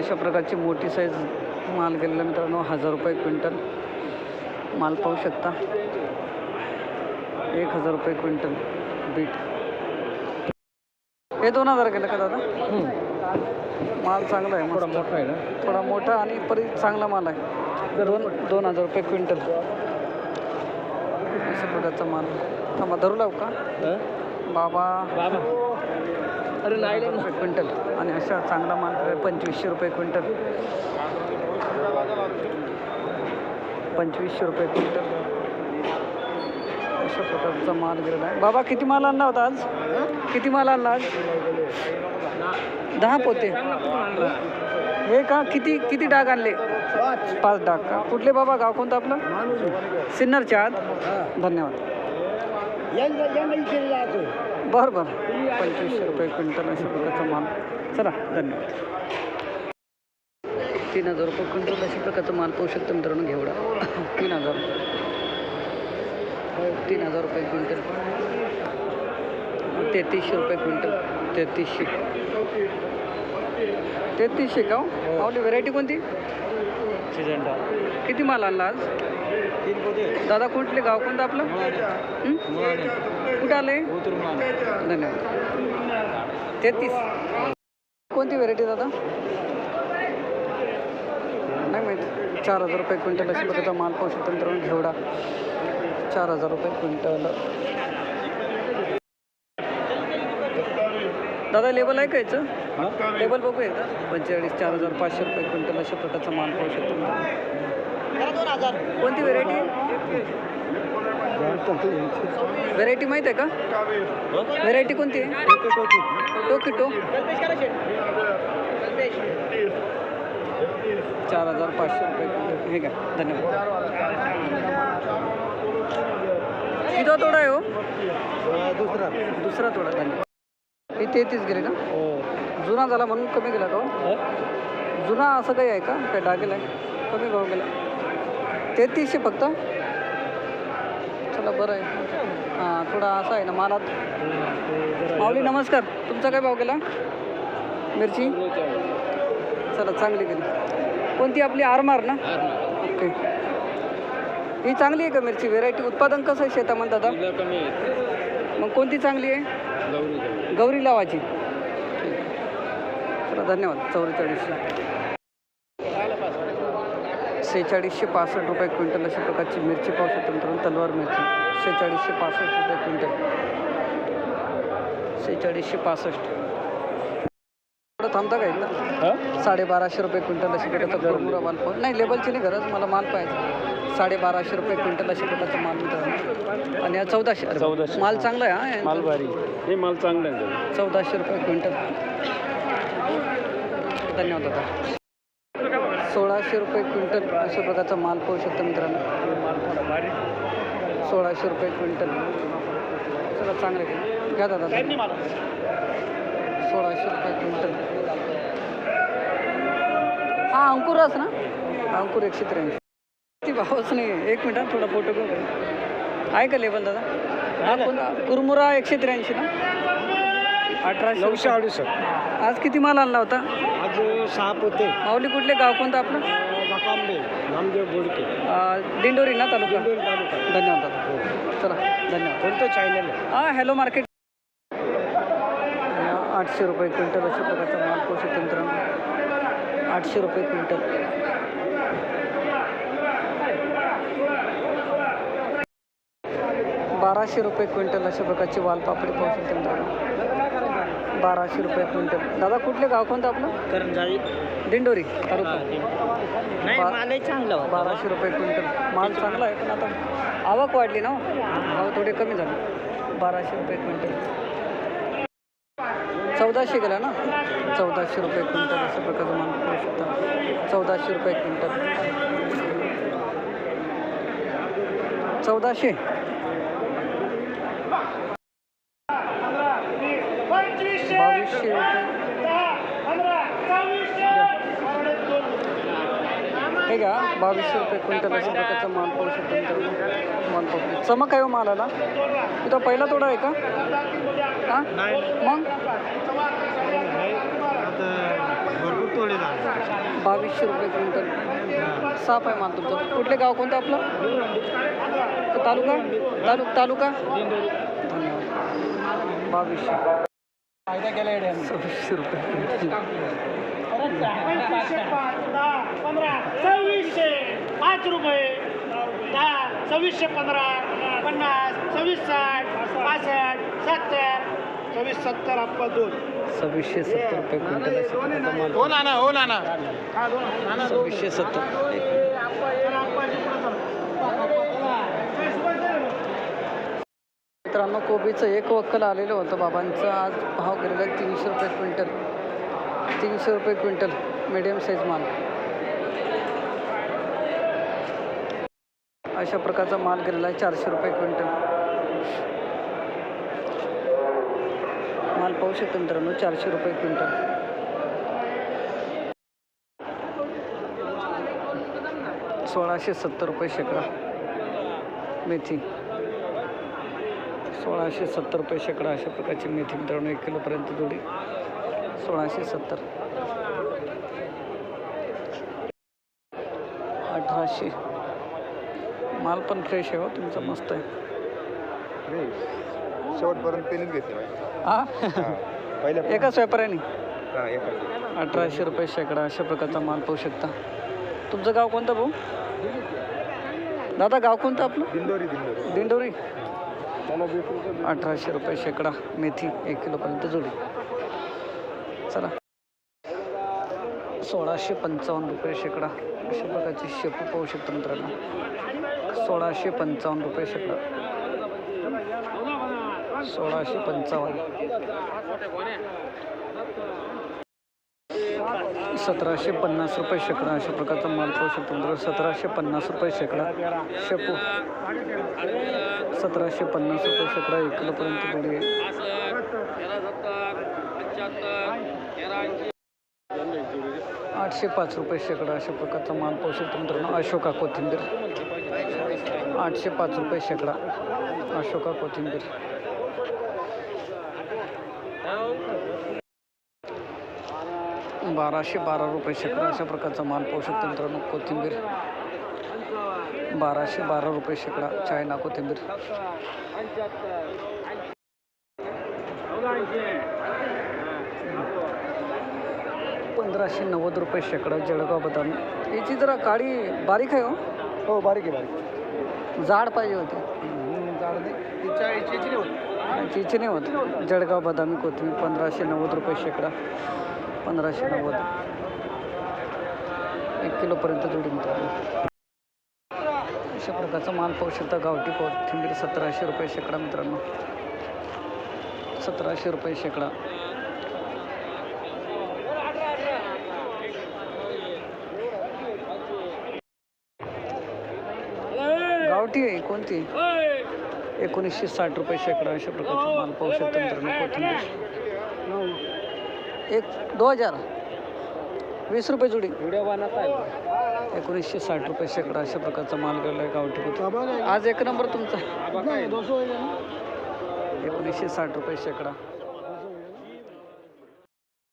अशा प्रकारची मोठी साईज माल गेलेला मित्रांनो हजार रुपये क्विंटल. माल पाहू शकता. एक हजार रुपये क्विंटल बीट. हे दोन हजार गेलं का दादा? माल चांगला आहे थोडा. मोठा आहे ना? थोडा मोठा आणि परी चांगला माल आहे. दोन दोन हजार रुपये क्विंटल. अशा प्रकारचा माल. थांबा धरू लावू का? बाबा. बाबा. रुपये क्विंटल. आणि अशा चांगला माल पंचवीसशे रुपये क्विंटल. पंचवीसशे रुपये क्विंटल. अशा प्रकारचा माल गेलेला आहे. बाबा किती माल आणला होता आज? किती माल आणला आज? दहा पोते. हे का? किती किती डाग आणले? पाच डाग का? कुठले बाबा? गाव कोणतं आपलं? सिन्नरचे आत धन्यवाद. बरं बरं. पंचवीसशे रुपये क्विंटल अशा प्रकारचा माल. चला धन्यवाद. तीन हजार रुपये क्विंटल अशा प्रकारचा माल पाहू शकतो मित्रांनो घेवडा. तीन हजार. तीन हजार रुपये क्विंटल. तेहतीसशे रुपये क्विंटल. तेहतीसशे. तेहतीसशे का हो? आवली व्हरायटी कोणती? सिजंटा किती माल आणला आज? तीन पोते. दादा कुठले गाव कोणतं आपलं? हं? कुठं आले? उतरून धन्यवाद. तेहतीस. कोणती व्हेरायटी दादा? नाही माहीत. चार हजार रुपये क्विंटल अशी प्रकारचा माल पाहू शकतो मित्रांनो घेवडा. चार हजार रुपये क्विंटल. दादा लेबल आहे का याचं? लेबल बघू एकदा पंचेचाळीस चार हजार पाचशे रुपये क्विंटल अशा प्रकारचा माल पाहू शकतो. कोणती व्हेरायटी व्हेरायटी माहीत आहे का? व्हेरायटी कोणती? आहे टोकी टो चार हजार पाचशे रुपये. हे का धन्यवाद. किती तोडा आहे हो? दुसरा. दुसरा तोडा. धन्यवाद. हे तेहतीस गेले ना हो. जुना झाला म्हणून कमी गेला तो. जुना असं काही आहे का? काय डागेल आहे कमी भाव गेला. तेहतीसशे फक्त. चला बरं आहे. हां थोडा असा आहे ना मालात. माऊली नमस्कार. तुमचा काय भाव गेला? मिरची? चला चांगली गेली. कोणती? आपली आरमार ना? ओके. ही चांगली आहे का मिरची? व्हेरायटी उत्पादन कसं आहे शेतामध्ये दादा? मग कोणती चांगली आहे? गौरी लावाची चला धन्यवाद. चौवेचाळीसशे. सेहेचाळीसशे पासष्ट रुपये क्विंटल अशा प्रकारची मिरची पाहू शकतो मित्रांनो तलवार मिरची. सेहेचाळीसशे पासष्ट रुपये क्विंटल. सेहेचाळीसशे पासष्ट. थोडं थांबता का साडेबाराशे रुपये क्विंटल अशा प्रकारचा माल नाही लेबलची नाही गरज मला माल पाहिजे साडेबाराशे रुपये क्विंटल अशा प्रकारचा माल मित्रांनो आणि हा चौदाशे अरे. चौदाशे. माल चांगला आहे हा. माल भारी. हे माल चांगला आहे. चौदाशे रुपये क्विंटल. धन्यवाद दादा. सोळाशे रुपये क्विंटल अशा प्रकारचा माल पाहू शकतो मित्रांनो. सोळाशे रुपये क्विंटल. चला चांगले घ्या दादा. सोळाशे रुपये क्विंटल. हा अंकुरच ना? अंकुर एकशे त्र्याऐंशी. भावच नाही. एक मिनिट हा, थोडा फोटो घेऊ आहे का लेबल दादा? हा कोणता? कुरमुरा एकशे त्र्याऐंशी ना? अठराशे नऊशे. अडुसष्ट. आज किती माल आणला होता? आज सहा पोते. माऊली कुठले गाव कोणतं आपलं? नामदेव बोडके. दिंडोरी ना तालुका? दिंडोरी तालुका. धन्यवाद दादा. चला धन्यवाद. कोणतं चॅनल आहे? हां हॅलो मार्केट आठशे रुपये क्विंटल अशा प्रकारचा माल पाहू शकतो मित्रांनो आठशे रुपये क्विंटल. बाराशे रुपये क्विंटल अशा प्रकारची वालपापडी पाहू शकतो मित्रांनो बाराशे रुपये क्विंटल. दादा कुठले गाव कोणतं आपलं? दिंडोरी. नाही चांगला बाराशे रुपये क्विंटल. माल चांगला आहे पण आता आवक वाढली ना हो. भाव थोडे कमी झाले. बाराशे रुपये क्विंटल. चौदाशे गेला ना? चौदाशे रुपये क्विंटल अशा प्रकारचं माल पाहू शकता. चौदाशे रुपये क्विंटल. चौदाशे बावीसशे रुपये हे घ्या बावीसशे रुपये क्विंटल अशा प्रकारचा माल पाहू शकतो मित्रांनो. माल पाहू चमक आहे हो मालाला. तुझा पहिला तोडा आहे का? हां? मग? बावीसशे रुपये क्विंटल. साफ आहे माल तुमचा. कुठले गाव कोणतं आपलं? तालुका? तालुक तालुका? धन्यवाद बावीसशे. फायदा केला सव्वीसशे रुपये. सव्वीसशे. पाच रुपये. दहा सव्वीसशे पंधरा पन्नास सव्वीस साठ पासष्ट सत्तर. सव्वीस सत्तर अप्पा दोन. सव्वीसशे सत्तर रुपये क्विंटल हो ना हो ना सव्वीसशे सत्तर. मित्रांनो कोबीचं एक वक्कल आलेलं होतं बाबांचं. आज भाव गेलेला आहे तीनशे रुपये क्विंटल. तीनशे रुपये क्विंटल मिडियम साईज माल. अशा प्रकारचा माल गेलेला आहे चारशे रुपये क्विंटल. माल पाहू शकतो मित्रांनो चारशे रुपये क्विंटल. सोळाशे सत्तर रुपये शेकडा मेथी. सोळाशे सत्तर रुपये शेकडा अशा प्रकारची मेथी मित्रांनो एक किलोपर्यंत जोडी. सोळाशे सत्तर. अठराशे. माल पण फ्रेश आहे हो तुमचा मस्त आहे. शेवटपर्यंत पेनच घेतले हा? पहिल्या एकाच व्यापाऱ्याने हा एका अठराशे रुपये शेकडा अशा प्रकारचा माल पाहू शकता. तुमचं गाव कोणतं भाऊ? दादा गाव कोणतं आपलं? दिंडोरी दिंडोरी. दिंडोरी. अठराशे रुपये शेकडा मेथी एक किलोपर्यंत जोडी. चला. सोळाशे पंचावन्न रुपये शेकडा. अशा प्रकारची शेपू पाहू शकतो मित्रांनो. सोळाशे पंचावन्न रुपये शेकडा. सोळाशे पंचावन्न. सतराशे पन्नास रुपये शेकडा अशा प्रकारचा माल पाहू शकतो मित्र सतराशे पन्नास रुपये शेकडा. शेपू. सतराशे पन्नास रुपये शेकडा एक पुढे आठशे पाच रुपये शेकडा अशा प्रकारचा माल पाहू शकतो मित्रांनो. अशोका कोथिंबीर. आठशे पाच रुपये शेकडा. अशोका कोथिंबीर. बाराशे बारा रुपये शेकडा अशा प्रकारचा माल पाहू शकतो मित्रांनो कोथिंबीर. बाराशे बारा रुपये शेकडा चायना कोथिंबीर. पंधराशे नव्वद रुपये शेकडा जळगाव बदाम. याची जरा काळी बारीक आहे हो. हो बारीक आहे बारीक. जाड पाहिजे होती. जाड नाही. होत. नाही होत. जळगाव बदामी कोथिंबीर पंधराशे नव्वद रुपये शेकडा. पंधराशे नव्वद. एक किलोपर्यंत जोडी मित्रांनो अशा प्रकारचा माल पाहू शकता गावठी कोथिंबीर सतराशे रुपये शेकडा मित्रांनो. सतराशे रुपये शेकडा. गावठी आहे कोणती? एकोणीसशे साठ रुपये शेकडा अशा प्रकारचा माल पाहू शकतो मित्रांनो कोथिंबीर. एक दो हजार. वीस रुपये जोडी. व्हिडिओ बनवता आहे. एकोणीसशे साठ रुपये शेकडा अशा प्रकारचा माल गेला आहे गावठी आज एक नंबर तुमचा. एकोणीसशे साठ रुपये शेकडा.